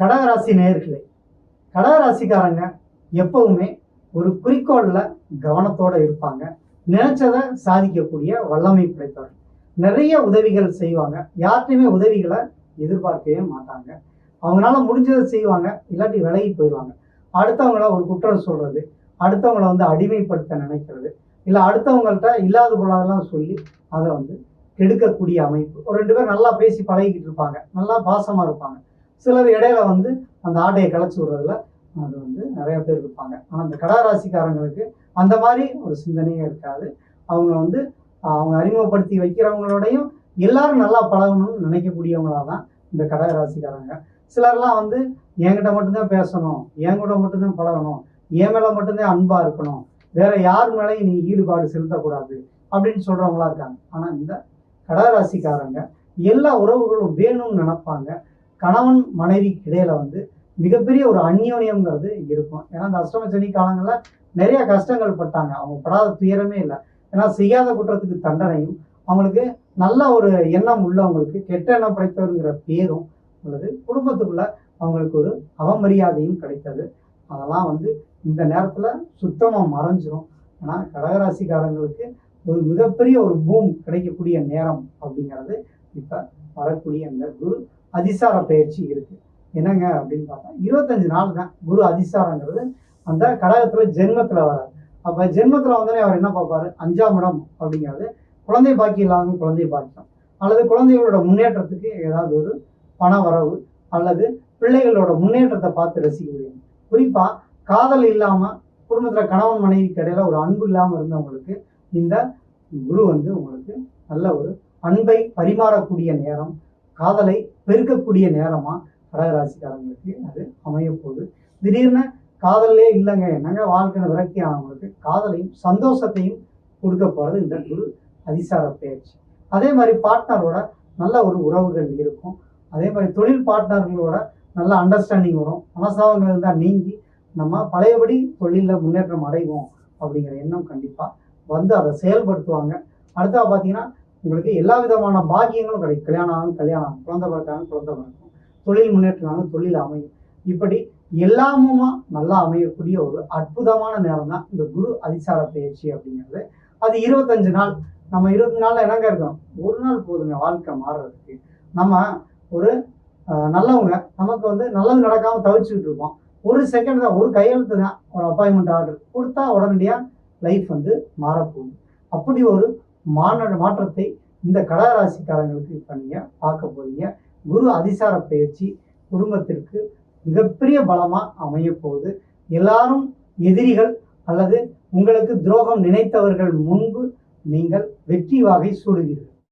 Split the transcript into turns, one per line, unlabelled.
கடகராசி நேர்களே கடகராசிக்காரங்க எப்பவுமே ஒரு குறிக்கோளில் கவனத்தோடு இருப்பாங்க. நினைச்சதை சாதிக்கக்கூடிய வல்லமை படைத்தவர்கள் நிறைய உதவிகள் செய்வாங்க. யார்கிட்டையுமே உதவிகளை எதிர்பார்க்கவே மாட்டாங்க. அவங்களால முடிஞ்சதை செய்வாங்க இல்லாட்டி விலகி போயிடுவாங்க. அடுத்தவங்கள ஒரு குற்றம் சொல்கிறது அடுத்தவங்கள வந்து அடிமைப்படுத்த நினைக்கிறது இல்லை அடுத்தவங்கள்ட்ட இல்லாத பொருளாதெல்லாம் சொல்லி அதை வந்து கெடுக்கக்கூடிய அமைப்பு. ஒரு ரெண்டு பேர் நல்லா பேசி பழகிக்கிட்டு இருப்பாங்க. நல்லா பாசமாக இருப்பாங்க. சிலர் இடையில வந்து அந்த ஆட்டையை களைச்சி விடுறதுல அது வந்து நிறைய பேர் இருப்பாங்க. ஆனால் இந்த கடகராசிக்காரங்களுக்கு அந்த மாதிரி ஒரு சிந்தனையே இருக்காது. அவங்க வந்து அவங்க அறிமுகப்படுத்தி வைக்கிறவங்களோடையும் எல்லாரும் நல்லா பழகணும்னு நினைக்கக்கூடியவங்களா தான் இந்த கடகராசிக்காரங்க. சிலர்லாம் வந்து என்கிட்ட மட்டும்தான் பேசணும் என் கூட மட்டும்தான் பழகணும் என் மேலே மட்டும்தான் அன்பாக இருக்கணும் வேற யார் மேலேயும் நீ ஈடுபாடு செலுத்தக்கூடாது அப்படின்னு சொல்கிறவங்களா இருக்காங்க. ஆனால் இந்த கடகராசிக்காரங்க எல்லா உறவுகளும் வேணும்னு நினைப்பாங்க. கணவன் மனைவிக்கு இடையில வந்து மிகப்பெரிய ஒரு அந்யோன்யம்ங்கிறது இருக்கும். ஏன்னா இந்த அஷ்டம சனி காலங்களில் நிறைய கஷ்டங்கள் பட்டாங்க. அவங்க படாத துயரமே இல்லை. ஏன்னா செய்யாத குற்றத்துக்கு தண்டனையும் அவங்களுக்கு நல்ல ஒரு எண்ணம் உள்ளவங்களுக்கு கெட்ட எண்ணம் படைத்தவருங்கிற பேரும் உள்ளது. குடும்பத்துக்குள்ள அவங்களுக்கு ஒரு அவமரியாதையும் கிடைத்தது. அதெல்லாம் வந்து இந்த நேரத்தில் சுத்தமாக மறைஞ்சிரும். ஏன்னா கடகராசிக்காரங்களுக்கு ஒரு மிகப்பெரிய ஒரு பூம் கிடைக்கக்கூடிய நேரம் அப்படிங்கிறது இப்போ வரக்கூடிய அந்த குரு அதிசார பயிற்சி இருக்கு. என்னங்க அப்படின்னு பார்த்தா இருபத்தஞ்சு நாள் தான் குரு அதிசாரங்கிறது. அந்த கடகத்துல ஜென்மத்துல வராது அப்ப ஜென்மத்துல வந்தோடனே அவர் என்ன பார்ப்பாரு? அஞ்சாம் இடம் அப்படிங்கிறது குழந்தை பாக்கி இல்லாமல் குழந்தை பாக்கியம். அல்லது குழந்தைகளோட முன்னேற்றத்துக்கு ஏதாவது ஒரு பண வரவு அல்லது பிள்ளைகளோட முன்னேற்றத்தை பார்த்து ரசிக்க முடியும். குறிப்பா காதல் இல்லாம குடும்பத்துல கணவன் மனைவிக்கு இடையில ஒரு அன்பு இல்லாம இருந்தவங்களுக்கு இந்த குரு வந்து உங்களுக்கு நல்ல ஒரு அன்பை பரிமாறக்கூடிய நேரம் காதலை பெருக்கக்கூடிய நேரமா கடகராசிக்காரங்களுக்கு அது அமைய போகுது திடீர்னு காதலே இல்லைங்க என்னங்க வாழ்க்கையில விரக்தி ஆனவங்களுக்கு காதலையும் சந்தோஷத்தையும் கொடுக்க போறது இந்த குரு அதிசார பயிற்சி. அதே மாதிரி பார்ட்னரோட நல்ல ஒரு உறவுகள் இருக்கும். அதே மாதிரி தொழில் பார்ட்னர்களோட நல்ல அண்டர்ஸ்டாண்டிங் வரும். மனசாவங்கள் இருந்தால் நீங்கி நம்ம பழையபடி தொழிலில் முன்னேற்றம் அடைவோம் அப்படிங்கிற எண்ணம் கண்டிப்பாக வந்து அதை செயல்படுத்துவாங்க. அடுத்தா பார்த்தீங்கன்னா உங்களுக்கு எல்லா விதமான பாக்கியங்களும் கிடைக்கும். கல்யாணம் ஆகும் கல்யாணம் குழந்தை பிறக்காங்க குழந்தை பிறக்கும். தொழில் முன்னேற்றம் ஆகும் தொழில் அமையும். இப்படி எல்லாமுமா நல்லா அமையக்கூடிய ஒரு அற்புதமான நேரம் தான் இந்த குரு அதிசார பயிற்சி அப்படிங்கிறது. அது இருபத்தஞ்சு நாள். நம்ம இருபத்தி நாளில் என்னங்க இருக்கோம் ஒரு நாள் போதுங்க வாழ்க்கை மாறுறதுக்கு. நம்ம ஒரு நல்லவங்க நமக்கு வந்து நல்லது நடக்காமல் தவிச்சுக்கிட்டு இருப்போம் ஒரு செகண்ட் தான் ஒரு கையெழுத்து தான் ஒரு அப்பாயின்மெண்ட் ஆர்டர் கொடுத்தா உடனடியாக லைஃப் வந்து மாறப்போகுது. அப்படி ஒரு மாற்ற மாற்றத்தை இந்த கடகராசிக்காரங்களுக்கு இப்போ நீங்கள் பார்க்க போறீங்க. குரு அதிசார பயிற்சி குடும்பத்திற்கு மிகப்பெரிய பலமாக அமைய போகுது. எல்லாரும் எதிரிகள் அல்லது உங்களுக்கு துரோகம் நினைத்தவர்கள் முன்பு நீங்கள் வெற்றி வாகை சூடுவீர்கள்.